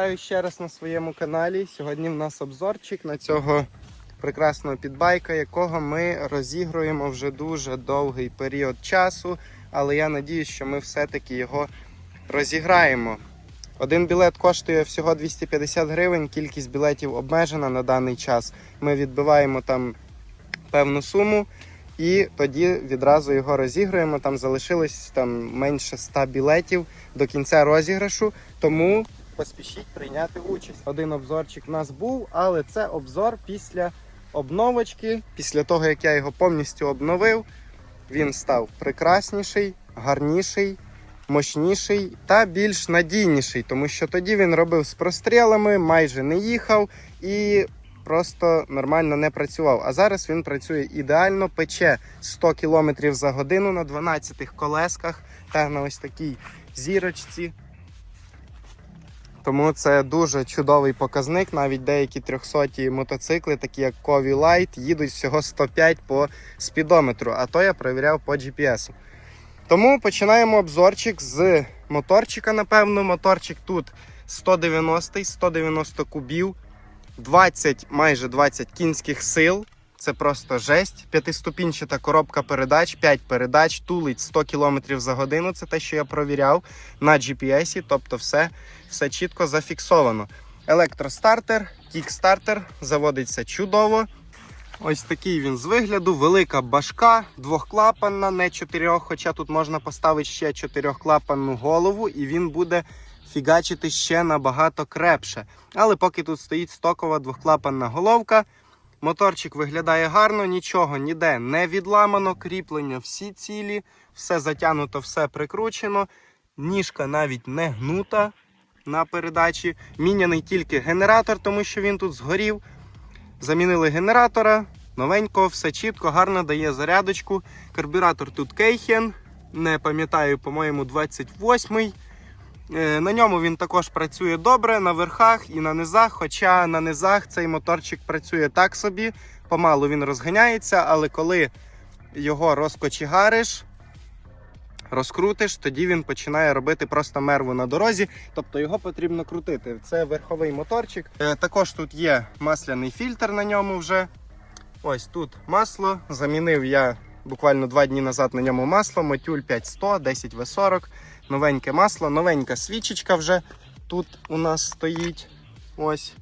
вітаю ще раз на своєму каналі. Сьогодні в нас обзорчик на цього прекрасного підбайка, якого ми розігруємо вже дуже довгий період часу. Але я надіюсь, що ми все-таки його розіграємо. Один білет коштує всього 250 гривень, кількість білетів обмежена на даний час. Ми відбиваємо там певну суму і тоді відразу його розігруємо. Там залишилось там менше 100 білетів до кінця розіграшу, тому поспішіть прийняти участь. Один обзорчик у нас був, але це обзор після обновочки. Після того, як я його повністю обновив, він став прекрасніший, гарніший. Мощніший та більш надійніший, тому що тоді він робив з прострілами, майже не їхав і просто нормально не працював. А зараз він працює ідеально, пече 100 км за годину на 12 колесках та на ось такій зірочці. Тому це дуже чудовий показник. Навіть деякі 300-ті мотоцикли, такі як Кові Light, їдуть всього 105 по спідометру, а то я перевіряв по GPS. Тому починаємо обзорчик з моторчика, напевно. Моторчик тут 190 190 кубів, 20, майже 20 кінських сил. Це просто жесть. П'ятиступінчата коробка передач, 5 передач, тулить 100 км за годину. Це те, що я провіряв на GPS, тобто все, все чітко зафіксовано. Електростартер, кікстартер, заводиться чудово. Ось такий він з вигляду, велика башка, двохклапанна, не чотирьох, хоча тут можна поставити ще чотирьохклапанну голову, і він буде фігачити ще набагато крепше. Але поки тут стоїть стокова двохклапанна головка, моторчик виглядає гарно, нічого ніде не відламано, кріплення всі цілі, все затягнуто, все прикручено. Ніжка навіть не гнута на передачі. Міняний тільки генератор, тому що він тут згорів. Замінили генератора, новенько, все чітко, гарно дає зарядочку. Карбюратор тут Кейхен, не пам'ятаю, по-моєму, 28-й. Е, На ньому він також працює добре на верхах і на низах. Хоча на низах цей моторчик працює так собі, помалу він розганяється, але коли його розкочігариш, розкрутиш, тоді він починає робити просто мерву на дорозі. Тобто його потрібно крутити. Це верховий моторчик. Е, Також тут є масляний фільтр на ньому вже. Ось тут масло. Замінив я буквально два дні назад на ньому масло. Мотюль 5100, 10В40. Новеньке масло, новенька свічечка вже тут у нас стоїть. Ось.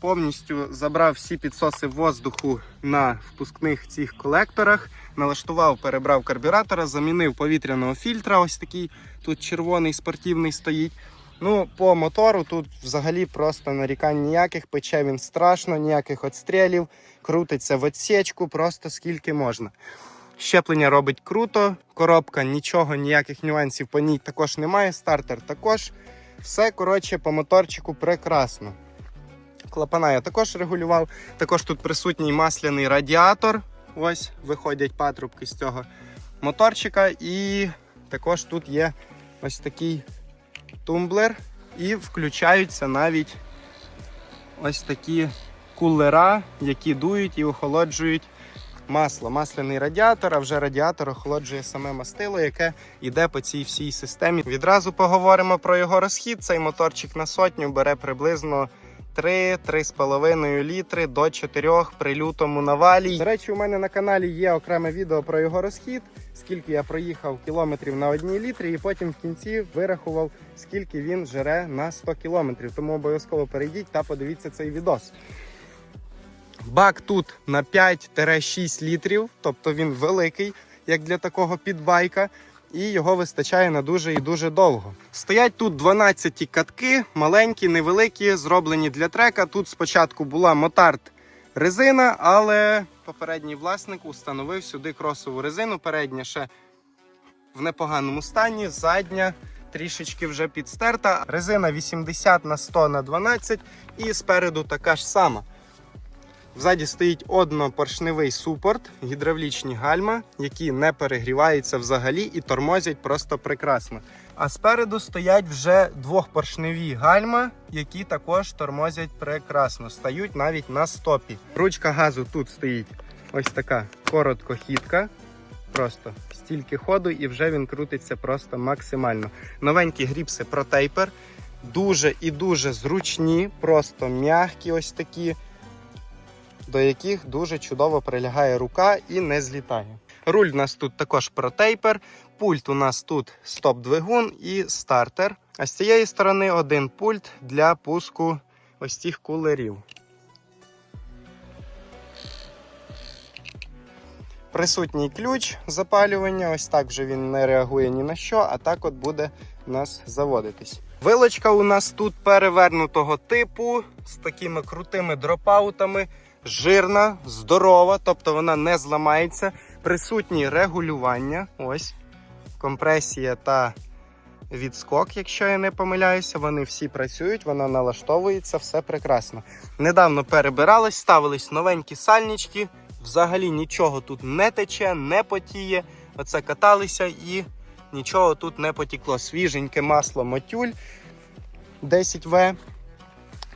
Повністю забрав всі підсоси воздуху на впускних цих колекторах. Налаштував, перебрав карбюратора, замінив повітряного фільтра. Ось такий тут червоний спортивний стоїть. Ну, по мотору тут взагалі просто нарікань ніяких. Пече він страшно, ніяких отстрілів. Крутиться в отсічку, просто скільки можна. Щеплення робить круто, коробка нічого, ніяких нюансів по ній також немає. Стартер також. Все коротше по моторчику прекрасно. Клапана я також регулював. Також тут присутній масляний радіатор. Ось виходять патрубки з цього моторчика. І також тут є ось такий тумблер. І включаються навіть ось такі кулера, які дують і охолоджують масло. Масляний радіатор, а вже радіатор охолоджує саме мастило, яке йде по цій всій системі. Відразу поговоримо про його розхід. Цей моторчик на сотню бере приблизно 3-3,5 літри до 4 при лютому навалі. До речі, у мене на каналі є окреме відео про його розхід, скільки я проїхав кілометрів на одній літрі, і потім в кінці вирахував, скільки він жере на 100 кілометрів. Тому обов'язково перейдіть та подивіться цей відос. Бак тут на 5-6 літрів, тобто він великий, як для такого підбайка, і його вистачає на дуже і дуже довго. Стоять тут 12 катки, маленькі, невеликі, зроблені для трека. Тут спочатку була мотард резина, але попередній власник установив сюди кросову резину. Передня ще в непоганому стані, задня трішечки вже підстерта. Резина 80 на 100 на 12 і спереду така ж сама. Взаді стоїть однопоршневий супорт, гідравлічні гальма, які не перегріваються взагалі і тормозять просто прекрасно. А спереду стоять вже двохпоршневі гальма, які також тормозять прекрасно, стають навіть на стопі. Ручка газу тут стоїть ось така короткохідка. Просто стільки ходу, і вже він крутиться просто максимально. Новенькі гріпси ProTaper. дуже і дуже зручні, просто м'які ось такі, до яких дуже чудово прилягає рука і не злітає. Руль у нас тут також протейпер, пульт у нас тут стоп-двигун і стартер. А з цієї сторони один пульт для пуску ось цих кулерів. Присутній ключ запалювання, ось так вже він не реагує ні на що, а так от буде у нас заводитись. Вилочка у нас тут перевернутого типу з такими крутими дропаутами, жирна, здорова, тобто вона не зламається. Присутні регулювання. Ось компресія та відскок, якщо я не помиляюся, вони всі працюють, вона налаштовується, все прекрасно. Недавно перебирались, ставились новенькі сальнички. Взагалі нічого тут не тече, не потіє. Оце каталися і нічого тут не потікло. Свіженьке масло мотюль 10В.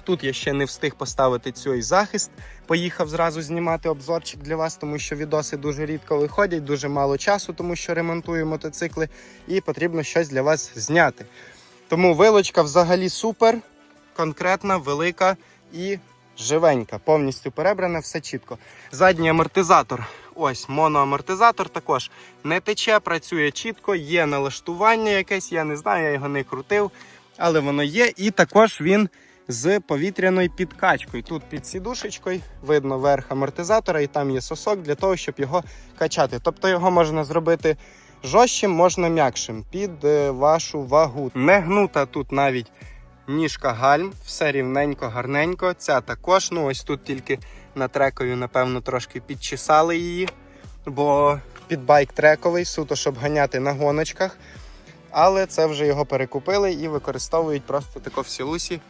Тут я ще не встиг поставити цей захист. Поїхав зразу знімати обзорчик для вас, тому що відоси дуже рідко виходять, дуже мало часу, тому що ремонтую мотоцикли, і потрібно щось для вас зняти. Тому вилочка взагалі супер, конкретна, велика і живенька. Повністю перебрана, все чітко. Задній амортизатор. Ось моноамортизатор також не тече, працює чітко, є налаштування якесь, я не знаю, я його не крутив, але воно є. І також він з повітряною підкачкою. Тут під сідушечкою видно верх амортизатора, і там є сосок для того, щоб його качати. Тобто його можна зробити жорстким, можна м'якшим під е, вашу вагу. Не гнута тут навіть ніжка гальм, все рівненько, гарненько. Ця також. Ну ось тут тільки на трекові, напевно, трошки підчесали її, бо підбайк трековий, суто, щоб ганяти на гоночках. Але це вже його перекупили і використовують просто тако в сілусі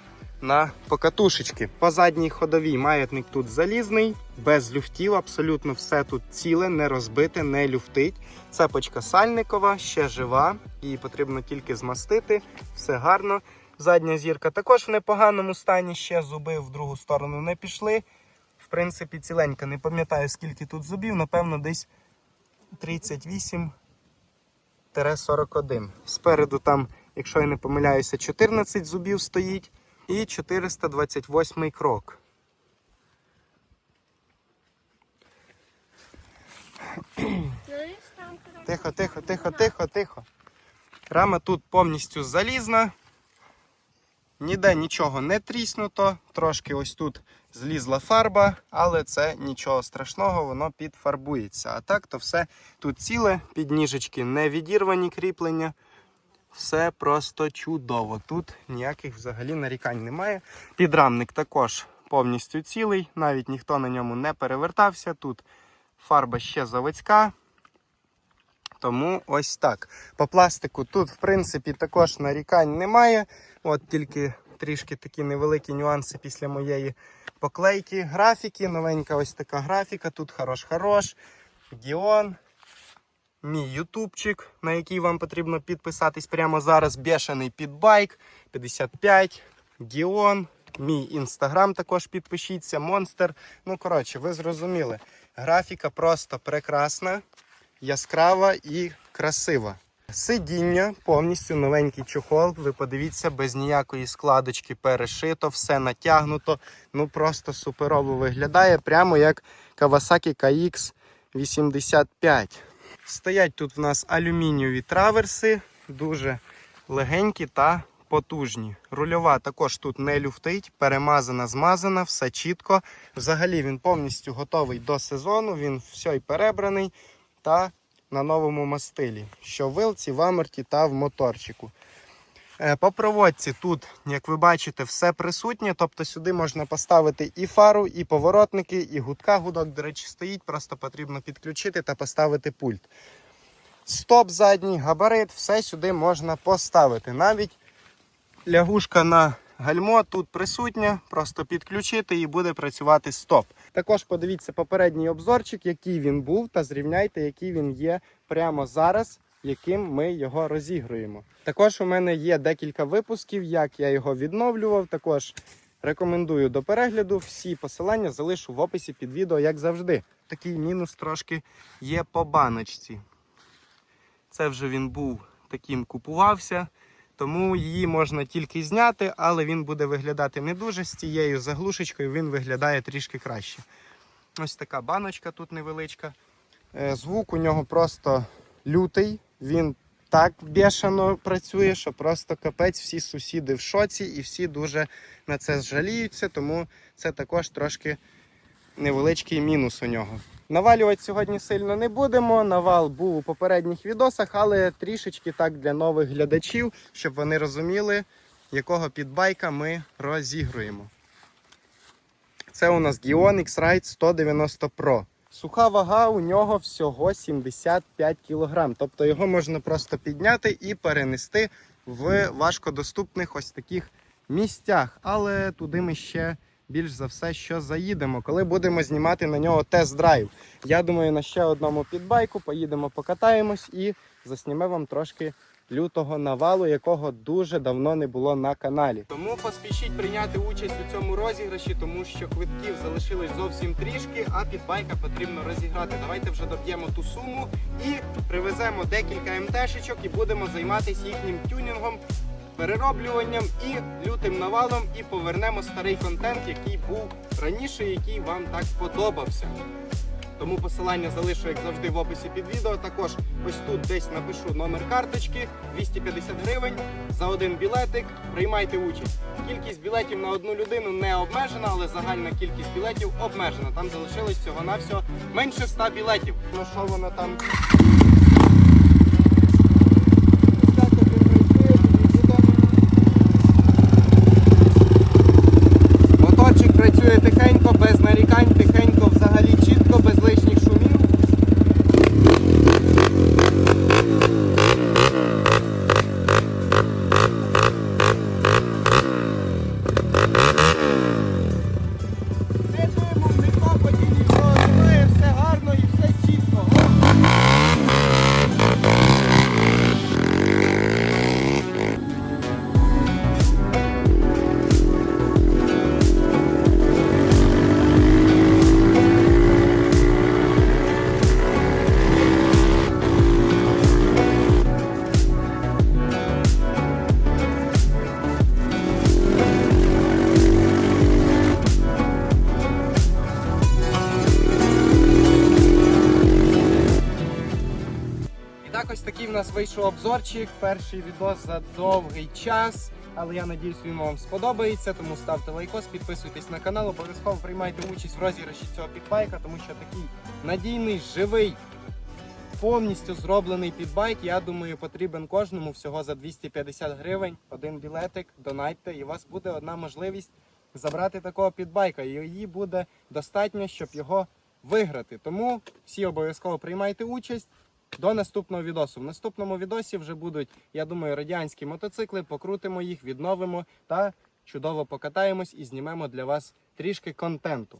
на покатушечки. По задній ходовій маятник тут залізний, без люфтів, абсолютно все тут ціле, не розбите, не люфтить. Цепочка сальникова, ще жива, її потрібно тільки змастити, все гарно. Задня зірка також в непоганому стані, ще зуби в другу сторону не пішли. В принципі, ціленька. Не пам'ятаю, скільки тут зубів, напевно, десь 38-41. Спереду там, якщо я не помиляюся, 14 зубів стоїть і 428 крок. Тихо, тихо, тихо, тихо, тихо. Рама тут повністю залізна. Ніде нічого не тріснуто, трошки ось тут злізла фарба, але це нічого страшного, воно підфарбується. А так то все тут ціле, підніжечки не відірвані кріплення. Все просто чудово. Тут ніяких взагалі нарікань немає. Підрамник також повністю цілий, навіть ніхто на ньому не перевертався. Тут фарба ще заводська. Тому ось так. По пластику тут, в принципі, також нарікань немає. От тільки трішки такі невеликі нюанси після моєї поклейки. Графіки, новенька ось така графіка. Тут хорош-хорош. Діон. Мій ютубчик, на який вам потрібно підписатись прямо зараз. Бешений підбайк 55. Діон. Мій інстаграм також підпишіться. Монстер. Ну, коротше, ви зрозуміли. Графіка просто прекрасна, яскрава і красива. Сидіння, повністю новенький чохол. Ви подивіться, без ніякої складочки перешито, все натягнуто. Ну просто суперово виглядає, прямо як Kawasaki KX 85. Стоять тут в нас алюмінієві траверси, дуже легенькі та потужні. Рульова також тут не люфтить, перемазана, змазана, все чітко. Взагалі він повністю готовий до сезону, він все й перебраний та на новому мастилі, що в вилці, в аморті та в моторчику. Е, По проводці тут, як ви бачите, все присутнє. Тобто сюди можна поставити і фару, і поворотники, і гудка. Гудок, до речі, стоїть, просто потрібно підключити та поставити пульт. Стоп задній, габарит, все сюди можна поставити. Навіть лягушка на гальмо тут присутня, просто підключити і буде працювати стоп. Також подивіться попередній обзорчик, який він був, та зрівняйте, який він є прямо зараз, яким ми його розігруємо. Також у мене є декілька випусків, як я його відновлював. Також рекомендую до перегляду. Всі посилання залишу в описі під відео, як завжди. Такий мінус трошки є по баночці. Це вже він був таким купувався. Тому її можна тільки зняти, але він буде виглядати не дуже з цією заглушечкою, він виглядає трішки краще. Ось така баночка тут невеличка. Е, Звук у нього просто лютий. Він так бешено працює, що просто капець, всі сусіди в шоці і всі дуже на це жаліються, тому це також трошки невеличкий мінус у нього. Навалювати сьогодні сильно не будемо. Навал був у попередніх відосах, але трішечки так для нових глядачів, щоб вони розуміли, якого підбайка ми розігруємо. Це у нас Gion X-Ride 190 Pro. Суха вага у нього всього 75 кг. Тобто його можна просто підняти і перенести в важкодоступних ось таких місцях. Але туди ми ще більш за все, що заїдемо, коли будемо знімати на нього тест-драйв. Я думаю, на ще одному підбайку поїдемо покатаємось і заснімемо вам трошки лютого навалу, якого дуже давно не було на каналі. Тому поспішіть прийняти участь у цьому розіграші, тому що квитків залишилось зовсім трішки, а підбайка потрібно розіграти. Давайте вже доб'ємо ту суму і привеземо декілька МТшечок і будемо займатися їхнім тюнінгом. Перероблюванням і лютим навалом, і повернемо старий контент, який був раніше, який вам так подобався. Тому посилання залишу, як завжди, в описі під відео. Також ось тут десь напишу номер карточки 250 гривень за один білетик. Приймайте участь. Кількість білетів на одну людину не обмежена, але загальна кількість білетів обмежена. Там залишилось всього навсього менше 100 білетів. Ну що воно там? Такий в нас вийшов обзорчик. Перший відос за довгий час. Але я надіюсь, він вам сподобається. Тому ставте лайкос, підписуйтесь на канал, обов'язково приймайте участь в розіграші цього підбайка, тому що такий надійний, живий, повністю зроблений підбайк. Я думаю, потрібен кожному всього за 250 гривень. Один білетик, донайте, і у вас буде одна можливість забрати такого підбайка. І її буде достатньо, щоб його виграти. Тому всі обов'язково приймайте участь. До наступного відосу. В наступному відосі вже будуть, я думаю, радянські мотоцикли. Покрутимо їх, відновимо та чудово покатаємось і знімемо для вас трішки контенту.